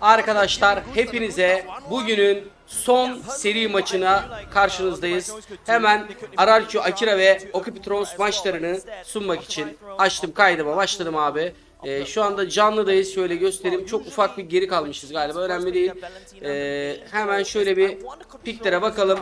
Arkadaşlar hepinize bugünün son seri maçına karşınızdayız. Hemen Ararkyu Akira ve Okupitrons maçlarını sunmak için açtım kaydıma başladım abi. Ee, şu anda canlıdayız şöyle göstereyim. Çok ufak bir geri kalmışız galiba önemli değil. Ee, hemen şöyle bir piklere bakalım.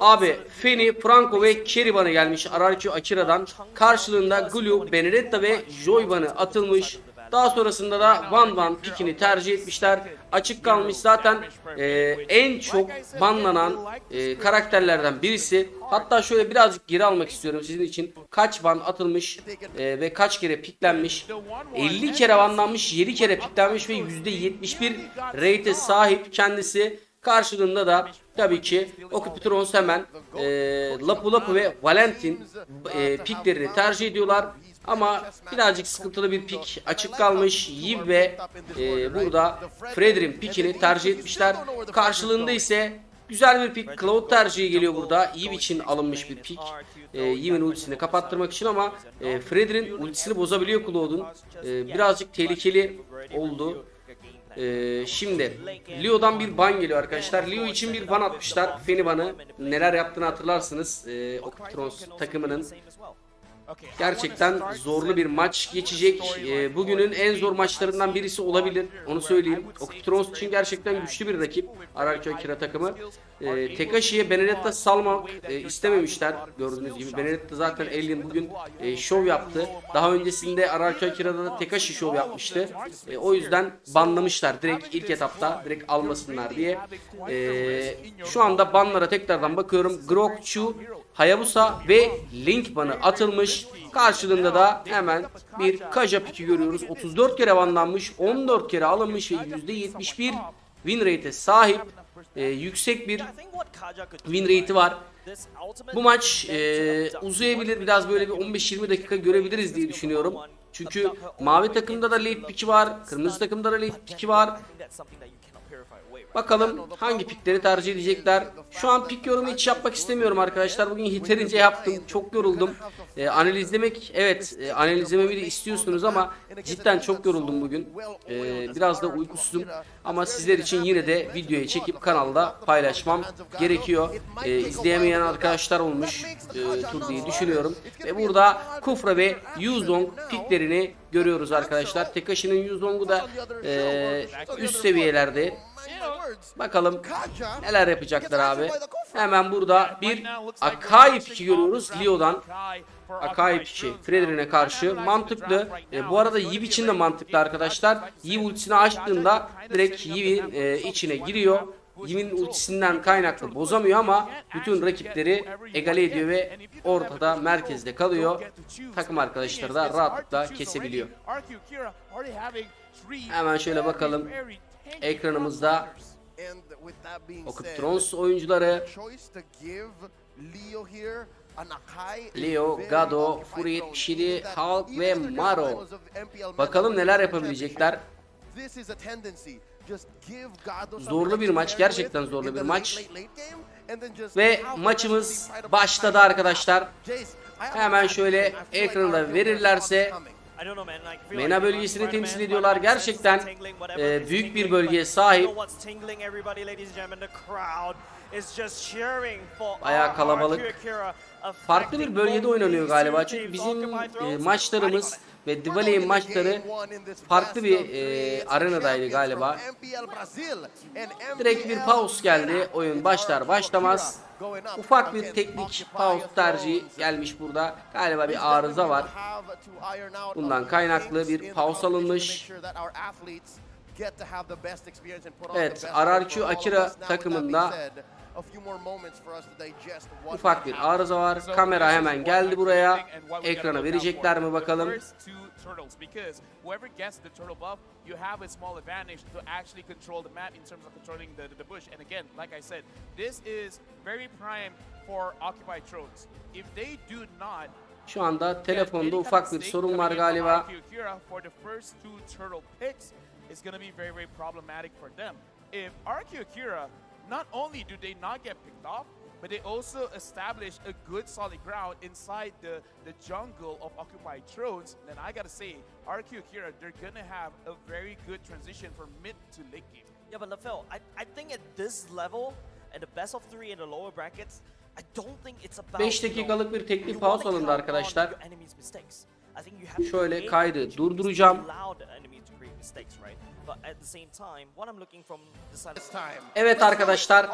Abi Feni, Franco ve Keriban'ı gelmiş Ararkyu Akira'dan. Karşılığında Gulu, Benedetta ve Joyban'ı atılmış. Daha sonrasında da Van Van pikini tercih etmişler. Açık kalmış zaten e, en çok banlanan e, karakterlerden birisi. Hatta şöyle birazcık geri almak istiyorum sizin için. Kaç ban atılmış e, ve kaç kere piklenmiş. 50 kere banlanmış, 7 kere piklenmiş ve %71 rate'e sahip kendisi. Karşılığında da tabii ki Okupitrons hemen e, Lapu Lapu ve Valentin e, piklerini tercih ediyorlar. Ama birazcık sıkıntılı bir pik açık kalmış. Yiv ve e, burada Fredrin pikini tercih etmişler. Karşılığında ise güzel bir pik. Cloud tercihi geliyor burada. Yiv için alınmış bir pik. E, Yiv'in ultisini kapattırmak için ama e, Fredrin ultisini bozabiliyor Cloud'un. E, birazcık tehlikeli oldu. Ee, şimdi Leo'dan bir ban geliyor arkadaşlar. Leo için bir ban atmışlar. Feni banı. Neler yaptığını hatırlarsınız. Ee, Okupitrons takımının. Gerçekten zorlu bir maç geçecek. Ee, bugünün en zor maçlarından birisi olabilir. Onu söyleyeyim. Okupitrons için gerçekten güçlü bir rakip. Ararköy Kira takımı. Ee, Tekashi'ye Benedetta salmak e, istememişler. Gördüğünüz gibi Benedetta zaten Alien bugün e, şov yaptı. Daha öncesinde Ararköy Kira'da da Tekashi şov yapmıştı. E, o yüzden banlamışlar direkt ilk etapta direkt almasınlar diye. E, şu anda banlara tekrardan bakıyorum. Grok, Chu, Hayabusa ve Link banı atılmış. Karşılığında da hemen bir Kaja piki görüyoruz. 34 kere banlanmış, 14 kere alınmış ve %71 win rate'e sahip. E, yüksek bir win rate'i var. Bu maç e, uzayabilir. Biraz böyle bir 15-20 dakika görebiliriz diye düşünüyorum. Çünkü mavi takımda da late pick'i var. Kırmızı takımda da late pick'i var. Bakalım hangi pikleri tercih edecekler. Şu an pik yorumu hiç yapmak istemiyorum arkadaşlar. Bugün yeterince yaptım. Çok yoruldum. Ee, analizlemek evet e, analizlememi de istiyorsunuz ama cidden çok yoruldum bugün. Ee, biraz da uykusuzum. Ama sizler için yine de videoyu çekip kanalda paylaşmam gerekiyor. Ee, izleyemeyen arkadaşlar olmuş e, tur diye düşünüyorum. Ve burada Kufra ve Yuzong piklerini görüyoruz arkadaşlar. Tekashi'nin Yuzong'u da e, üst seviyelerde. Bakalım neler yapacaklar abi. Hemen burada bir Akai piki görüyoruz Leo'dan. Akai piki Fredrin'e karşı mantıklı. E, bu arada Yiv için de mantıklı arkadaşlar. Yiv ultisini açtığında direkt Yiv'in e, içine giriyor. Yiv'in ultisinden kaynaklı bozamıyor ama bütün rakipleri egale ediyor ve ortada merkezde kalıyor. Takım arkadaşları da rahatlıkla kesebiliyor. Hemen şöyle bakalım. Ekranımızda Okupitrons oyuncuları Leo, Gado, Fury, Shiri, Hulk ve Maro. Bakalım neler yapabilecekler. Zorlu bir maç, gerçekten zorlu bir maç. Ve maçımız başladı arkadaşlar. Hemen şöyle ekranda verirlerse MENA bölgesini temsil ediyorlar. Gerçekten e, büyük bir bölgeye sahip. Bayağı kalabalık. Farklı bir bölgede oynanıyor galiba. Çünkü bizim e, maçlarımız ve Diwali'nin maçları farklı bir e, arenadaydı galiba. Direkt bir pause geldi. Oyun başlar başlamaz. Ufak bir teknik pause tercihi gelmiş burada. Galiba bir arıza var. Bundan kaynaklı bir pause alınmış. Evet, Ararkyu Akira takımında ufak bir arıza var. Kamera hemen geldi buraya. Ekrana verecekler mi bakalım. turtles because whoever gets the turtle buff, you have a small advantage to actually control the map in terms of controlling the, the, the bush. And again, like I said, this is very prime for occupied trolls. If they do not Şu anda telefonda ufak bir sorun var galiba. For the first two turtle picks is going to be very very problematic for them. If Akira not only do they not get picked off, but they also establish a good solid ground inside the, the jungle of Occupied Thrones. Then I gotta say, RQ Kira, they're gonna have a very good transition from mid to late game. Yeah, but LaFell, I, I think at this level, at the best of three in the lower brackets, I don't think it's about 5 you know, dakikalık bir teknik pause alındı arkadaşlar. Şöyle kaydı durduracağım. Evet arkadaşlar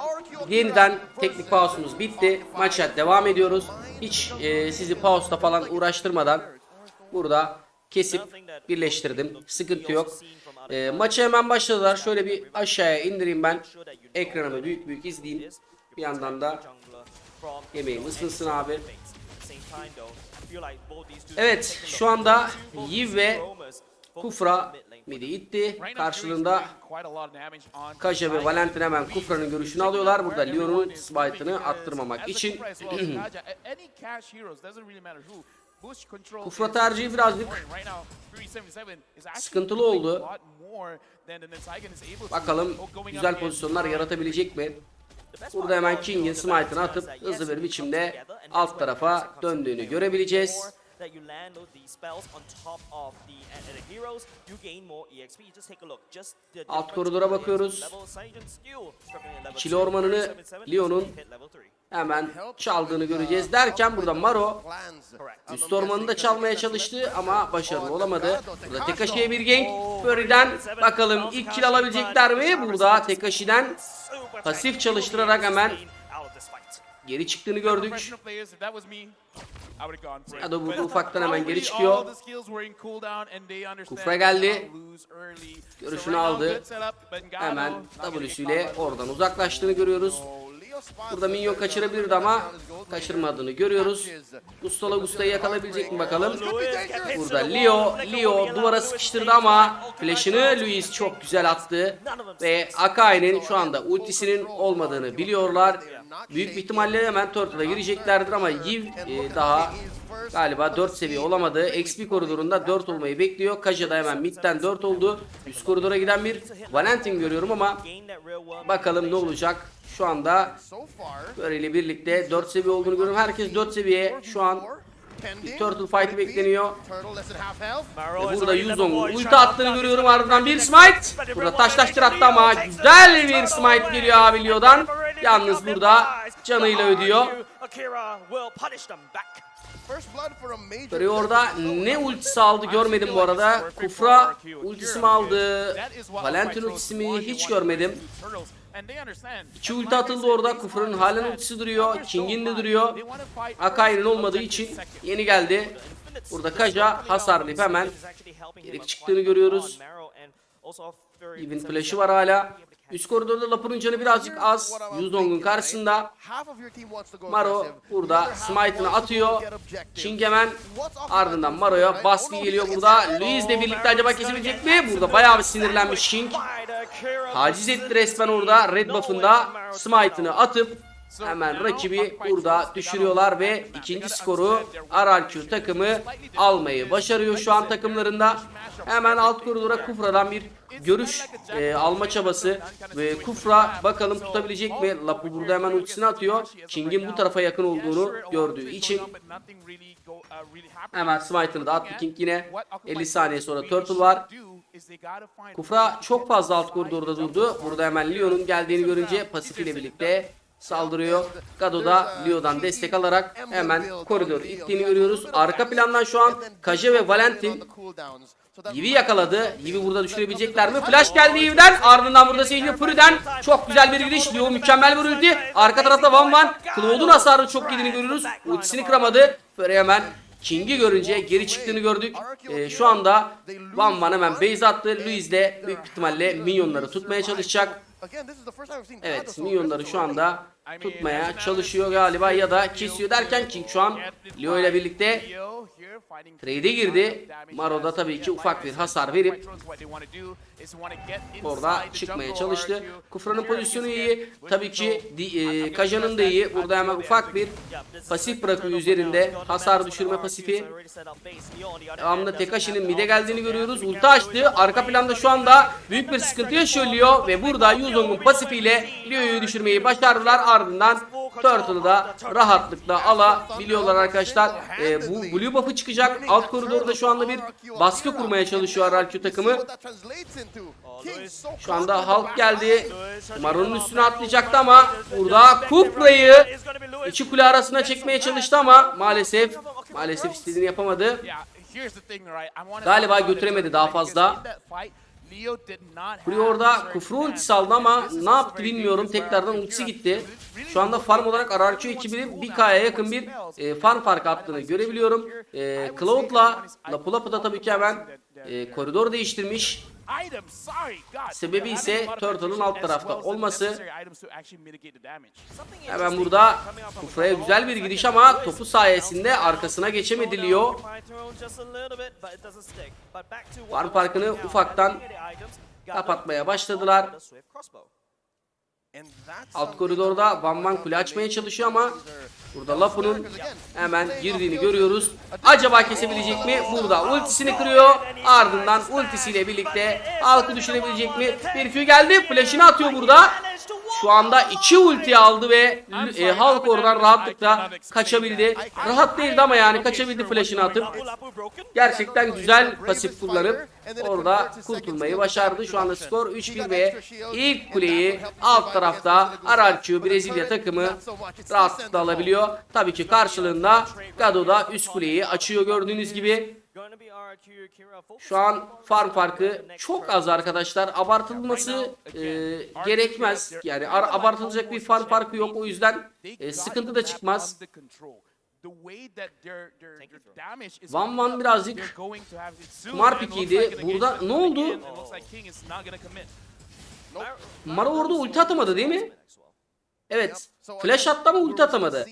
yeniden teknik pause'umuz bitti. Maça devam ediyoruz. Hiç e, sizi pause'da falan uğraştırmadan burada kesip birleştirdim. Sıkıntı yok. E, maça hemen başladılar. Şöyle bir aşağıya indireyim ben. Ekranımı büyük büyük izleyeyim. Bir yandan da yemeğim ısınsın abi. Evet şu anda Yiv ve Kufra midi itti. Karşılığında Kaja ve. Valentin hemen Kufra'nın görüşünü alıyorlar. Burada Leon'un smite'ını attırmamak için. Kufra tercihi birazcık sıkıntılı oldu. Bakalım güzel pozisyonlar yaratabilecek mi? Burada hemen King'in smite'ını atıp hızlı bir biçimde alt tarafa döndüğünü görebileceğiz. Alt koridora bakıyoruz. İkili ormanını Leon'un hemen çaldığını göreceğiz. Derken burada Maro üst ormanını da çalmaya çalıştı ama başarılı olamadı. Burada Tekashi'ye bir gank. Furry'den bakalım ilk kill alabilecekler mi? Burada Tekashi'den pasif çalıştırarak hemen geri çıktığını gördük. Ya da burada ufaktan hemen geri çıkıyor. Kufra geldi. Görüşünü aldı. Hemen W'süyle oradan uzaklaştığını görüyoruz. Burada minyon kaçırabilirdi ama kaçırmadığını görüyoruz. Gustala Gusta'yı yakalayabilecek mi bakalım. Burada Leo, Leo duvara sıkıştırdı ama flash'ını Luis çok güzel attı. Ve Akai'nin şu anda ultisinin olmadığını biliyorlar. Büyük bir ihtimalle hemen Turtle'a gireceklerdir ama Yiv e, daha galiba 4 seviye olamadı. XP koridorunda 4 olmayı bekliyor. Kaja da hemen midden 4 oldu. Üst koridora giden bir Valentin görüyorum ama bakalım ne olacak. Şu anda böyle birlikte 4 seviye olduğunu görüyorum. Herkes 4 seviye şu an bir Turtle fight'i bekleniyor. Ve burada Yuzong'un ulti attığını görüyorum ardından bir smite. Burada taşlaştır attı ama güzel bir smite geliyor abi Leo'dan. Yalnız burada canıyla ödüyor. Böyle orada ne ultisi aldı görmedim bu arada. Kufra ultisi mi aldı? Valentin ultisi mi hiç görmedim. İki ulti atıldı orada. Kufra'nın halen ultisi duruyor. King'in de duruyor. Akai'nin olmadığı için yeni geldi. Burada Kaja hasarlayıp hemen geri çıktığını görüyoruz. Even flash'ı var hala. Üst koridorda Lapur'un canı birazcık az. Yuzong'un karşısında. Maro burada smite'ını atıyor. King hemen ardından Maro'ya baskı geliyor burada. Luis ile birlikte acaba kesebilecek mi? Burada bayağı bir sinirlenmiş King. Taciz etti resmen orada red buff'ında smite'ını atıp hemen rakibi burada düşürüyorlar ve ikinci skoru RRQ takımı almayı başarıyor şu an takımlarında. Hemen alt koridora Kufra'dan bir görüş e, alma çabası ve Kufra bakalım tutabilecek mi? Lapu burada hemen ultisini atıyor. King'in bu tarafa yakın olduğunu gördüğü için hemen smite'ını da attı King yine. 50 saniye sonra Turtle var. Kufra çok fazla alt koridorda durdu. Burada hemen Leon'un geldiğini görünce pasif ile birlikte saldırıyor. Gado da Leo'dan destek alarak hemen koridoru ittiğini görüyoruz. Arka plandan şu an Kaja ve Valentin Yivi yakaladı. Yivi burada düşürebilecekler mi? Flash geldi Yivi'den. Ardından burada Sage Fury'den çok güzel bir giriş. Leo mükemmel bir ulti. Arka tarafta Van Van. Claude'un hasarı çok yediğini görüyoruz. Ultisini kıramadı. Fury hemen King'i görünce geri çıktığını gördük. Ee, şu anda Van Van hemen base attı. Luis de büyük ihtimalle minyonları tutmaya çalışacak. Evet minyonları şu anda tutmaya çalışıyor galiba ya da kesiyor derken King şu an Leo ile birlikte trade'e girdi. Maro da tabii ki ufak bir hasar verip orada çıkmaya çalıştı. Kufra'nın pozisyonu iyi. Tabii ki e, Kaja'nın da iyi. Burada hemen ufak bir pasif bırakıyor üzerinde. Hasar düşürme pasifi. Devamında Tekashi'nin mide geldiğini görüyoruz. Ulti açtı. Arka planda şu anda büyük bir sıkıntı yaşıyor Leo ve burada Yuzong'un pasifiyle Lio'yu düşürmeyi başardılar. Ardından Turtle'ı da rahatlıkla alabiliyorlar arkadaşlar. Ee, bu Blue buff'ı çıkacak. Alt koridorda şu anda bir baskı kurmaya çalışıyor RRQ takımı. Şu anda Hulk geldi. Maro'nun üstüne atlayacaktı ama burada Kupra'yı iki kule arasına çekmeye çalıştı ama maalesef maalesef istediğini yapamadı. Galiba götüremedi daha fazla. Have orada kufru ultisi aldı ama ne yaptı bilmiyorum. Tekrardan ultisi gitti. Şu anda farm olarak RRQ ekibinin bir down yakın bir e, farm farkı attığını görebiliyorum. E, Cloud'la Lapu Lapu da tabii ki hemen e, koridor değiştirmiş. Sebebi ise Turtle'ın alt tarafta olması. Hemen burada Kufra'ya güzel bir giriş ama topu sayesinde arkasına geçemedi Leo. Farm farkını ufaktan kapatmaya başladılar. Alt koridorda Van Van kule açmaya çalışıyor ama burada Lapu'nun hemen girdiğini görüyoruz. Acaba kesebilecek mi? Burada ultisini kırıyor. Ardından ultisiyle birlikte halkı düşürebilecek mi? Bir Q geldi. Flash'ını atıyor burada. Şu anda iki ulti aldı ve e, Hulk oradan rahatlıkla kaçabildi. Rahat değildi ama yani kaçabildi flash'ını atıp. Gerçekten güzel pasif kullanıp orada kurtulmayı başardı. Şu anda skor 3-1 ve ilk kuleyi alt tarafta RRQ Brezilya takımı rahatlıkla alabiliyor. Tabii ki karşılığında Gado da üst kuleyi açıyor gördüğünüz gibi. Şu an farm farkı çok az arkadaşlar. Abartılması e, gerekmez. Yani ar- abartılacak bir farm farkı yok. O yüzden e, sıkıntı da çıkmaz. Van Van birazcık kumar pikiydi. Burada ne oldu? Mara orada ulti atamadı değil mi? Evet. Flash attı ama ulti atamadı.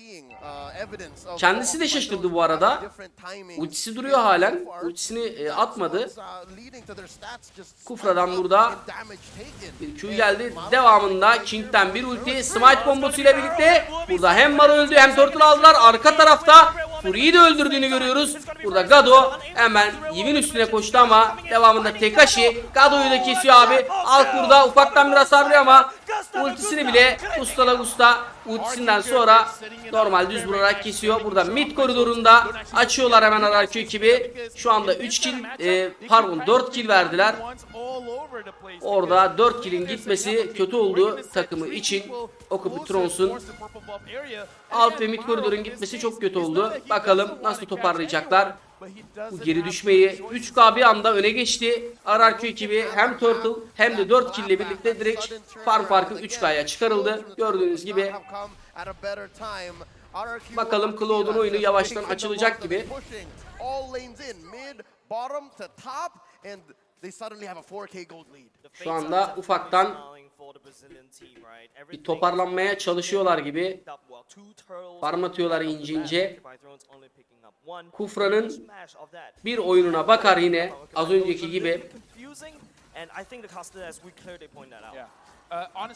Kendisi de şaşırdı bu arada. Ultisi duruyor halen. Ultisini e, atmadı. Kufra'dan burada bir Q geldi. Devamında King'den bir ulti. Smite kombosuyla birlikte burada hem Mara öldü hem Turtle aldılar. Arka tarafta Fury'yi de öldürdüğünü görüyoruz. Burada Gado hemen Yiv'in üstüne koştu ama devamında Tekashi Gado'yu da kesiyor abi. Alk burada ufaktan biraz sarlıyor ama ultisini bile Ustala Gusta ultisinden sonra normal düz vurarak kesiyor. Burada mid koridorunda açıyorlar hemen RRQ ekibi. Şu anda 3 kill e, pardon 4 kill verdiler. Orada 4 kill'in gitmesi kötü oldu takımı için. Okupu Trons'un alt ve mid koridorun gitmesi çok kötü oldu. Bakalım nasıl toparlayacaklar. Bu geri düşmeyi 3K bir anda öne geçti. RRQ ekibi hem Turtle hem de 4 kill ile birlikte direkt farm farkı 3K'ya çıkarıldı. Gördüğünüz gibi Bakalım Cloud'un oyunu yavaştan açılacak gibi. Şu anda ufaktan bir toparlanmaya çalışıyorlar gibi. Farm atıyorlar ince ince. Kufra'nın bir oyununa bakar yine az önceki gibi.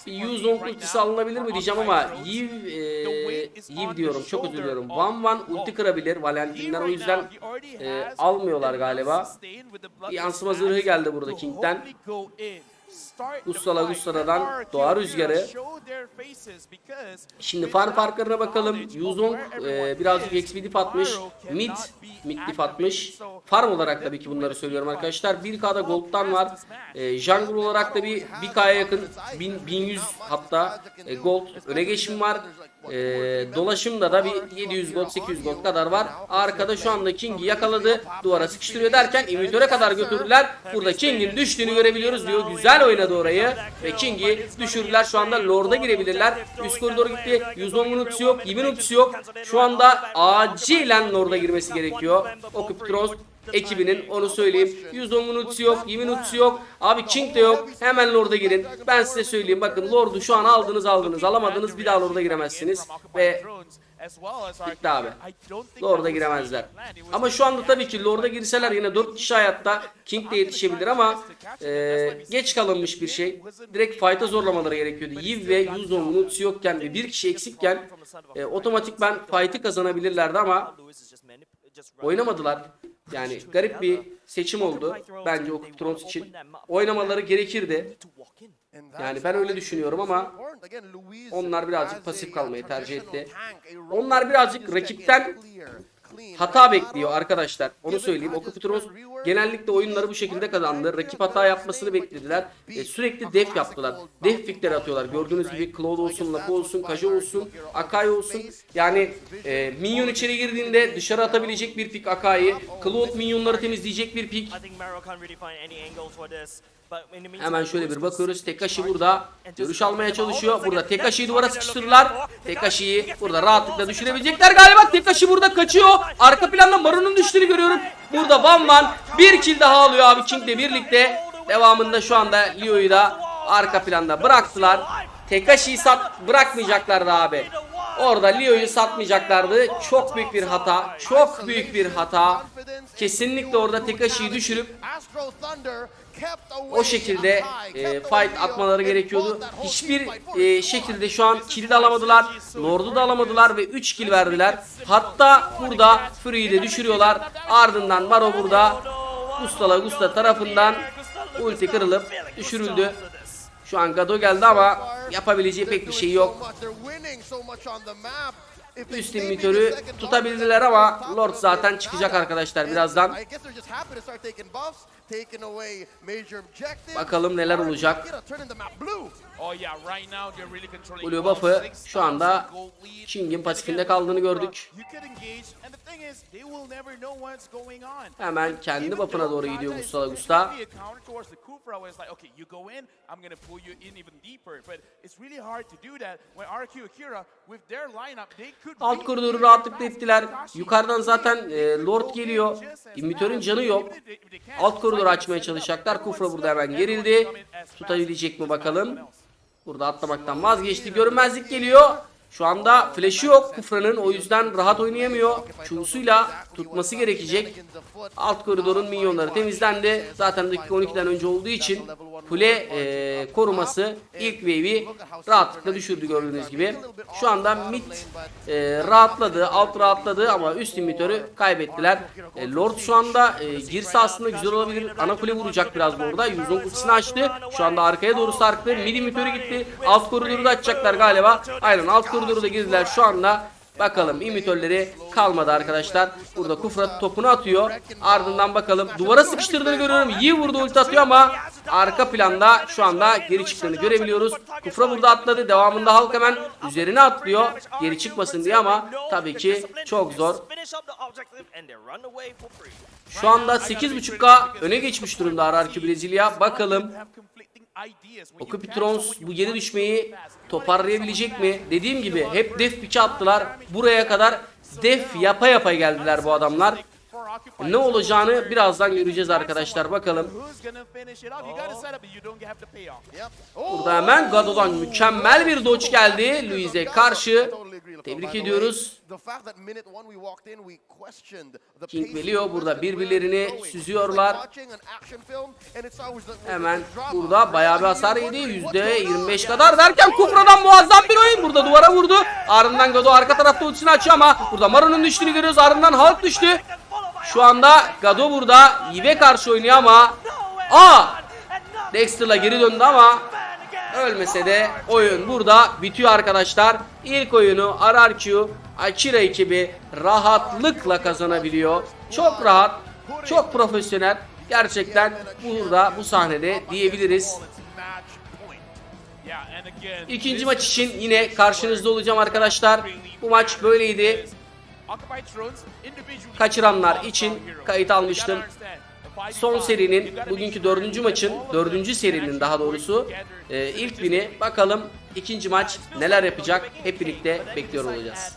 Bir Yuzong ultisi alınabilir mi diyeceğim ama Yiv, e, Yiv diyorum çok özür diliyorum. Van Van ulti kırabilir Valentin'den o yüzden e, almıyorlar galiba. Bir yansıma zırhı geldi burada King'den. Gussala Gussala'dan Doğa Rüzgarı. Şimdi farm farklarına bakalım. Yuzong e, birazcık XP dip atmış. Mid, mid dip atmış. Farm olarak tabii ki bunları söylüyorum arkadaşlar. 1K'da Gold'dan var. E, jungle olarak da bir 1K'ya yakın 1000, 1100 hatta e, Gold öne geçim var. E, dolaşımda da bir 700 Gold 800 Gold kadar var. Arkada şu anda King'i yakaladı. Duvara sıkıştırıyor derken imitöre kadar götürdüler. Burada King'in düştüğünü görebiliyoruz diyor. Güzel oynadı orayı. Ve King'i düşürdüler. Şu anda Lord'a girebilirler. Üst koridor gitti. Yuzong'un ultisi yok. Yiv'in ultisi yok. Şu anda acilen Lord'a girmesi gerekiyor. Okup Trons ekibinin onu söyleyeyim. Yuzong'un ultisi yok. Yiv'in ultisi yok. Abi King de yok. Hemen Lord'a girin. Ben size söyleyeyim. Bakın Lord'u şu an aldınız aldınız. Alamadınız bir daha Lord'a giremezsiniz. Ve bitti abi. Lord'a giremezler. Ama şu anda tabii ki Lord'a girseler yine 4 kişi hayatta King de yetişebilir ama e, geç kalınmış bir şey. Direkt fight'a zorlamaları gerekiyordu. Yiv ve Yuzong'un ultisi yokken ve bir kişi eksikken e, otomatik ben fight'ı kazanabilirlerdi ama oynamadılar. Yani garip bir seçim oldu bence o Trons için. Oynamaları gerekirdi. Yani ben öyle düşünüyorum ama onlar birazcık pasif kalmayı tercih etti. Onlar birazcık rakipten hata bekliyor arkadaşlar. Onu söyleyeyim. Okupitros genellikle oyunları bu şekilde kazandı. Rakip hata yapmasını beklediler. E, sürekli def yaptılar. Def pickleri atıyorlar. Gördüğünüz gibi Cloud olsun, Lapo olsun, Kaja olsun, Akai olsun. Yani e, minyon içeri girdiğinde dışarı atabilecek bir pick Akai'yi. Cloud minyonları temizleyecek bir pick. Hemen şöyle bir bakıyoruz. Tekashi burada görüş almaya çalışıyor. Burada. Tekashi'yi duvara sıkıştırırlar. Tekashi'yi burada rahatlıkla düşürebilecekler galiba. Tekashi burada kaçıyor. Arka planda Maru'nun düştüğünü görüyorum. Burada Van Van bir kill daha alıyor abi King'le birlikte. Devamında şu anda Leo'yu da arka planda bıraktılar. Tekashi'yi sat bırakmayacaklardı abi. Orada Leo'yu satmayacaklardı. Çok büyük bir hata. Çok büyük bir hata. Kesinlikle orada Tekashi'yi düşürüp o şekilde e, fight atmaları gerekiyordu. Hiçbir e, şekilde şu an kill de alamadılar. Lord'u da alamadılar ve 3 kill verdiler. Hatta burada Fury'yi de düşürüyorlar. Ardından Maro burada Gustala Gusta tarafından ulti kırılıp düşürüldü. Şu an Gado geldi ama yapabileceği pek bir şey yok. Üst limitörü tutabildiler ama Lord zaten çıkacak arkadaşlar birazdan. Bakalım neler olacak. Oh yeah, right now they're really controlling Blue buff'ı şu anda. King'in pasifinde kaldığını gördük. Hemen kendi buff'ına doğru gidiyor supposed Gusta. Alt really koridoru rahatlıkla ettiler. Yukarıdan zaten e, Lord geliyor. İmitörün canı yok. Alt koridoru to açmaya çalışacaklar. Kufra burada hemen gerildi. Tutabilecek mi bakalım. Burada atlamaktan vazgeçti. Görünmezlik geliyor. Şu anda flash'ı yok Kufra'nın o yüzden rahat oynayamıyor. Q'suyla tutması gerekecek. Alt koridorun minyonları temizlendi. Zaten dakika 12'den önce olduğu için kule e, koruması ilk wave'i rahatlıkla düşürdü gördüğünüz gibi. Şu anda mid e, rahatladı, alt rahatladı ama üst imitörü kaybettiler. E, Lord şu anda e, girse aslında güzel olabilir. Ana kule vuracak biraz bu arada. 110 ultisini açtı. Şu anda arkaya doğru sarktı. Mid imitörü gitti. Alt koridoru da açacaklar galiba. Aynen alt koridoru da girdiler şu anda. Bakalım imitörleri kalmadı arkadaşlar. Burada Kufra topunu atıyor. Ardından bakalım duvara sıkıştırdığını görüyorum. İyi vurdu ulti atıyor ama arka planda şu anda geri çıktığını görebiliyoruz. Kufra burada atladı. Devamında Hulk hemen üzerine atlıyor. Geri çıkmasın diye ama tabii ki çok zor. Şu anda 8.5K öne geçmiş durumda RRQ Brezilya. Bakalım Okupitrons bu geri düşmeyi toparlayabilecek mi? Dediğim gibi hep def piçe attılar. Buraya kadar def yapa yapa geldiler bu adamlar. Ne olacağını birazdan göreceğiz arkadaşlar. Bakalım. Burada hemen Gado'dan mükemmel bir dodge geldi. Luiz'e karşı. Tebrik ediyoruz. King ve Leo burada birbirlerini süzüyorlar. Hemen burada bayağı bir hasar yedi. %25 kadar derken Kufra'dan muazzam bir oyun. Burada duvara vurdu. Ardından Gado arka tarafta ultisini açıyor ama burada Maro'nun düştüğünü görüyoruz. Ardından Hulk düştü. Şu anda Gado burada Eve karşı oynuyor ama Aa! Dexter'la geri döndü ama ölmese de oyun burada bitiyor arkadaşlar. İlk oyunu RRQ Akira ekibi rahatlıkla kazanabiliyor. Çok rahat, çok profesyonel. Gerçekten burada bu sahnede diyebiliriz. İkinci maç için yine karşınızda olacağım arkadaşlar. Bu maç böyleydi. Kaçıranlar için kayıt almıştım. Son serinin bugünkü dördüncü maçın dördüncü serinin daha doğrusu e, ilk bini bakalım ikinci maç neler yapacak hep birlikte bekliyor olacağız.